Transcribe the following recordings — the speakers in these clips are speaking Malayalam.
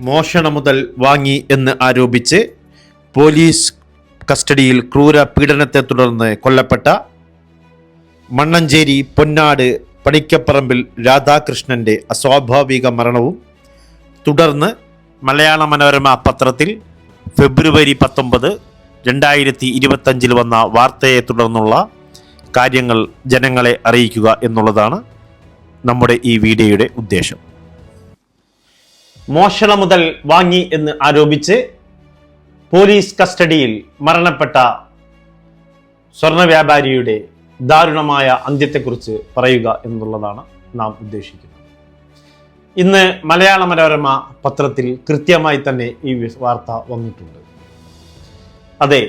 മോഷണ മുതൽ വാങ്ങി എന്ന് ആരോപിച്ച് പോലീസ് കസ്റ്റഡിയിൽ ക്രൂര പീഡനത്തെ തുടർന്ന് കൊല്ലപ്പെട്ട മണ്ണഞ്ചേരി പൊന്നാട് പണിക്കപ്പറമ്പിൽ രാധാകൃഷ്ണന്റെ അസ്വാഭാവിക മരണവും തുടർന്ന് മലയാള മനോരമ പത്രത്തിൽ ഫെബ്രുവരി പത്തൊമ്പത് രണ്ടായിരത്തി ഇരുപത്തഞ്ചിൽ വന്ന വാർത്തയെ തുടർന്നുള്ള കാര്യങ്ങൾ ജനങ്ങളെ അറിയിക്കുക എന്നുള്ളതാണ് നമ്മുടെ ഈ വീഡിയോയുടെ ഉദ്ദേശം. മോഷണ മുതൽ വാങ്ങി എന്ന് ആരോപിച്ച് പോലീസ് കസ്റ്റഡിയിൽ മരണപ്പെട്ട സ്വർണ വ്യാപാരിയുടെ ദാരുണമായ അന്ത്യത്തെക്കുറിച്ച് പറയുക എന്നുള്ളതാണ് നാം ഉദ്ദേശിക്കുന്നത്. ഇന്ന് മലയാള മനോരമ പത്രത്തിൽ കൃത്യമായി തന്നെ ഈ വാർത്ത വന്നിട്ടുണ്ട്. അതെ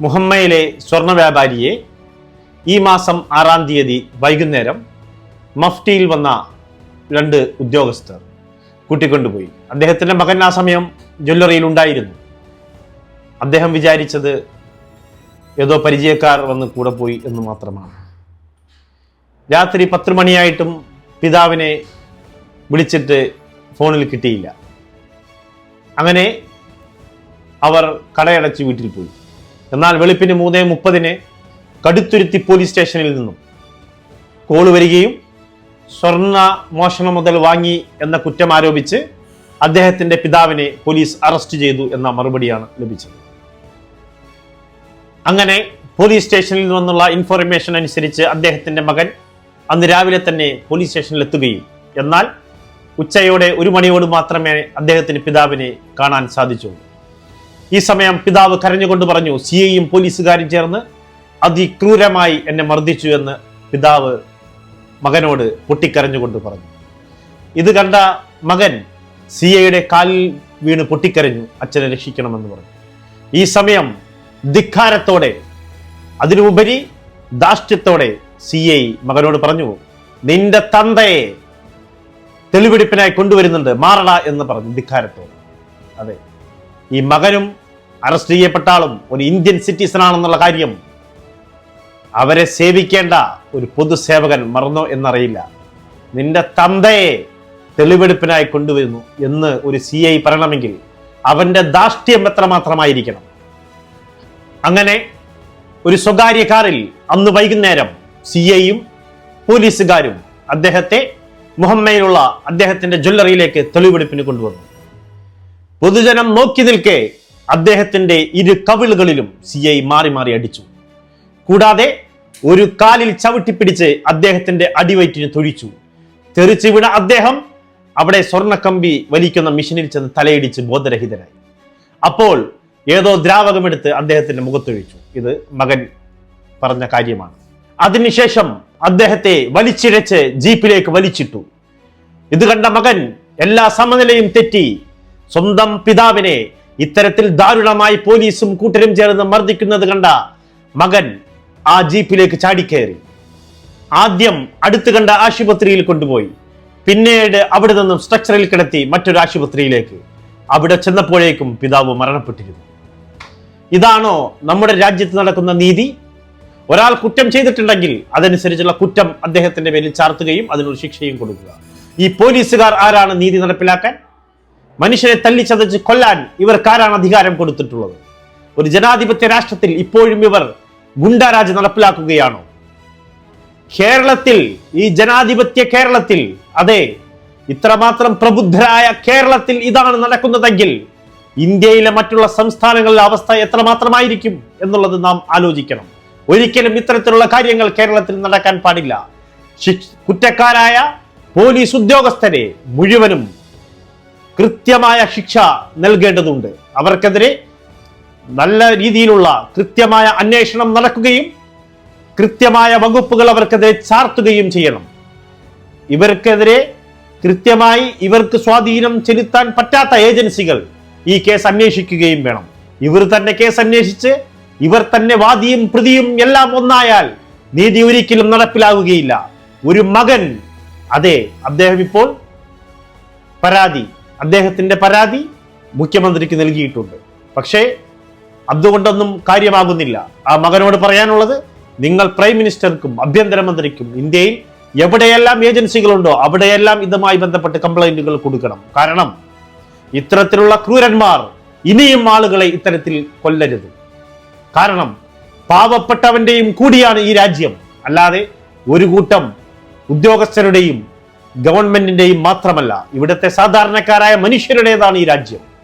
മുഹമ്മയിലെ സ്വർണ വ്യാപാരിയെ ഈ മാസം ആറാം തീയതി വൈകുന്നേരം മഫ്റ്റിയിൽ വന്ന രണ്ട് ഉദ്യോഗസ്ഥർ കൂട്ടിക്കൊണ്ടുപോയി. അദ്ദേഹത്തിന്റെ മകൻ ആ സമയം ജ്വല്ലറിയിൽ ഉണ്ടായിരുന്നു. അദ്ദേഹം വിചാരിച്ചത് ഏതോ പരിചയക്കാർ വന്ന് കൂടെ പോയി എന്ന് മാത്രമാണ്. രാത്രി പത്ത് മണിയായിട്ടും പിതാവിനെ വിളിച്ചിട്ട് ഫോണിൽ കിട്ടിയില്ല. അങ്ങനെ അവർ കടയടച്ച് വീട്ടിൽ പോയി. എന്നാൽ വെളുപ്പിന് മൂന്നേ മുപ്പതിന് കടുത്തുരുത്തി പോലീസ് സ്റ്റേഷനിൽ നിന്നും കോൾ വരികയും സ്വർണ മോഷണം മുതൽ വാങ്ങി എന്ന കുറ്റം ആരോപിച്ച് അദ്ദേഹത്തിന്റെ പിതാവിനെ പോലീസ് അറസ്റ്റ് ചെയ്തു എന്ന മറുപടിയാണ് ലഭിച്ചത്. അങ്ങനെ പോലീസ് സ്റ്റേഷനിൽ നിന്നുള്ള ഇൻഫർമേഷൻ അനുസരിച്ച് അദ്ദേഹത്തിന്റെ മകൻ അന്ന് രാവിലെ തന്നെ പോലീസ് സ്റ്റേഷനിൽ എത്തുകയും എന്നാൽ ഉച്ചയോടെ ഒരു മണിയോട് മാത്രമേ അദ്ദേഹത്തിന് പിതാവിനെ കാണാൻ സാധിച്ചുള്ളൂ. ഈ സമയം പിതാവ് കരഞ്ഞുകൊണ്ട് പറഞ്ഞു സി ഐയും പോലീസുകാരും ചേർന്ന് അതിക്രൂരമായി എന്നെ മർദ്ദിച്ചു എന്ന് പിതാവ് മകനോട് പൊട്ടിക്കരഞ്ഞുകൊണ്ട് പറഞ്ഞു. ഇത് കണ്ട മകൻ സി എയുടെ കാലിൽ വീണ് പൊട്ടിക്കരഞ്ഞു അച്ഛനെ രക്ഷിക്കണമെന്ന് പറഞ്ഞു. ഈ സമയം ധിക്കാരത്തോടെ അതിനുപരി ദാഷ്ട്യത്തോടെ സി മകനോട് പറഞ്ഞു നിന്റെ തന്തയെ തെളിവെടുപ്പിനായി കൊണ്ടുവരുന്നുണ്ട് മാറട എന്ന് പറഞ്ഞു ധിക്കാരത്തോടെ. അതെ ഈ മകനും അറസ്റ്റ് ചെയ്യപ്പെട്ടാളും ഒരു ഇന്ത്യൻ സിറ്റിസൺ ആണെന്നുള്ള കാര്യം അവരെ സേവിക്കേണ്ട ഒരു പൊതുസേവകൻ മറന്നോ എന്നറിയില്ല. നിന്റെ തന്തയെ തെളിവെടുപ്പിനായി കൊണ്ടുവരുന്നു എന്ന് ഒരു സി ഐ പറയണമെങ്കിൽ അവന്റെ ദാഷ്ട്യം എത്രമാത്രമായിരിക്കണം? അങ്ങനെ ഒരു സ്വകാര്യ കാറിൽ അന്ന് വൈകുന്നേരം സി ഐയും പോലീസുകാരും അദ്ദേഹത്തെ മുഹമ്മയിലുള്ള അദ്ദേഹത്തിന്റെ ജ്വല്ലറിയിലേക്ക് തെളിവെടുപ്പിന് കൊണ്ടുവന്നു. പൊതുജനം നോക്കി നിൽക്കെ അദ്ദേഹത്തിന്റെ ഇരു കവിളുകളിലും സി ഐ മാറി മാറി അടിച്ചു. കൂടാതെ ഒരു കാലിൽ ചവിട്ടിപ്പിടിച്ച് അദ്ദേഹത്തിന്റെ അടിവയറ്റിന് തൊഴിച്ചു. തെറിച്ചു വീണ അദ്ദേഹം അവിടെ സ്വർണക്കമ്പി വലിക്കുന്ന മെഷീനിൽ ചെന്ന് തലയിടിച്ച് ബോധരഹിതനായി. അപ്പോൾ ഏതോ ദ്രാവകമെടുത്ത് അദ്ദേഹത്തിന്റെ മുഖത്തൊഴിച്ചു. ഇത് മകൻ പറഞ്ഞ കാര്യമാണ്. അതിനുശേഷം അദ്ദേഹത്തെ വലിച്ചിഴച്ച് ജീപ്പിലേക്ക് വലിച്ചിട്ടു. ഇത് കണ്ട മകൻ എല്ലാ സമനിലയും തെറ്റി സ്വന്തം പിതാവിനെ ഇത്തരത്തിൽ ദാരുണമായി പോലീസും കൂട്ടരും ചേർന്ന് മർദ്ദിക്കുന്നത് കണ്ട മകൻ ആ ജീപ്പിലേക്ക് ചാടിക്കയറി ആദ്യം അടുത്ത് കണ്ട ആശുപത്രിയിൽ കൊണ്ടുപോയി. പിന്നീട് അവിടെ നിന്നും സ്ട്രക്ചറിൽ കിടത്തി മറ്റൊരു ആശുപത്രിയിലേക്ക്. അവിടെ ചെന്നപ്പോഴേക്കും പിതാവ് മരണപ്പെട്ടിരുന്നു. ഇതാണോ നമ്മുടെ രാജ്യത്ത് നടക്കുന്ന നീതി? ഒരാൾ കുറ്റം ചെയ്തിട്ടുണ്ടെങ്കിൽ അതനുസരിച്ചുള്ള കുറ്റം അദ്ദേഹത്തിന്റെ പേരിൽ ചാർത്തുകയും അതിനൊരു ശിക്ഷയും കൊടുക്കുക. ഈ പോലീസുകാർ ആരാണ് നീതി നടപ്പിലാക്കാൻ? മനുഷ്യരെ തല്ലിച്ചതച്ച് കൊല്ലാൻ ഇവർക്കാരാണ് അധികാരം കൊടുത്തിട്ടുള്ളത്. ഒരു ജനാധിപത്യ രാഷ്ട്രത്തിൽ ഇപ്പോഴും ഇവർ ഗുണ്ടാരാജ് നടപ്പിലാക്കുകയാണോ? കേരളത്തിൽ ഈ ജനാധിപത്യ കേരളത്തിൽ അതെ ഇത്രമാത്രം പ്രബുദ്ധരായ കേരളത്തിൽ ഇതാണ് നടക്കുന്നതെങ്കിൽ ഇന്ത്യയിലെ മറ്റുള്ള സംസ്ഥാനങ്ങളിലെ അവസ്ഥ എത്രമാത്രമായിരിക്കും എന്നുള്ളത് നാം ആലോചിക്കണം. ഒരിക്കലും ഇത്തരത്തിലുള്ള കാര്യങ്ങൾ കേരളത്തിൽ നടക്കാൻ പാടില്ല. കുറ്റക്കാരായ പോലീസ് ഉദ്യോഗസ്ഥരെ മുഴുവനും കൃത്യമായ ശിക്ഷ നൽകേണ്ടതുണ്ട്. അവർക്കെതിരെ നല്ല രീതിയിലുള്ള കൃത്യമായ അന്വേഷണം നടക്കുകയും കൃത്യമായ വകുപ്പുകൾ അവർക്കെതിരെ ചാർത്തുകയും ചെയ്യണം. ഇവർക്കെതിരെ കൃത്യമായി ഇവർക്ക് സ്വാധീനം ചെലുത്താൻ പറ്റാത്ത ഏജൻസികൾ ഈ കേസ് അന്വേഷിക്കുകയും വേണം. ഇവർ തന്നെ കേസ് അന്വേഷിച്ച് ഇവർ തന്നെ വാദിയും പ്രതിയും എല്ലാം ഒന്നായാൽ നീതി ഒരിക്കലും നടപ്പിലാവുകയില്ല. ഒരു മകൻ അതെ അദ്ദേഹം ഇപ്പോൾ പരാതി അദ്ദേഹത്തിന്റെ പരാതി മുഖ്യമന്ത്രിക്ക് നൽകിയിട്ടുണ്ട്. പക്ഷേ അതുകൊണ്ടൊന്നും കാര്യമാകുന്നില്ല. ആ മകനോട് പറയാനുള്ളത് നിങ്ങൾ പ്രൈം മിനിസ്റ്റർക്കും ആഭ്യന്തരമന്ത്രിക്കും ഇന്ത്യയിൽ എവിടെയെല്ലാം ഏജൻസികളുണ്ടോ അവിടെയെല്ലാം ഇതുമായി ബന്ധപ്പെട്ട് കംപ്ലൈന്റുകൾ കൊടുക്കണം. കാരണം ഇത്തരത്തിലുള്ള ക്രൂരന്മാർ ഇനിയും ആളുകളെ ഇത്തരത്തിൽ കൊല്ലരുത്. കാരണം പാവപ്പെട്ടവന്റെയും കൂടിയാണ് ഈ രാജ്യം. അല്ലാതെ ഒരു കൂട്ടം ഉദ്യോഗസ്ഥരുടെയും ഗവൺമെന്റിന്റെയും മാത്രമല്ല ഇവിടുത്തെ സാധാരണക്കാരായ മനുഷ്യരുടേതാണ് ഈ രാജ്യം.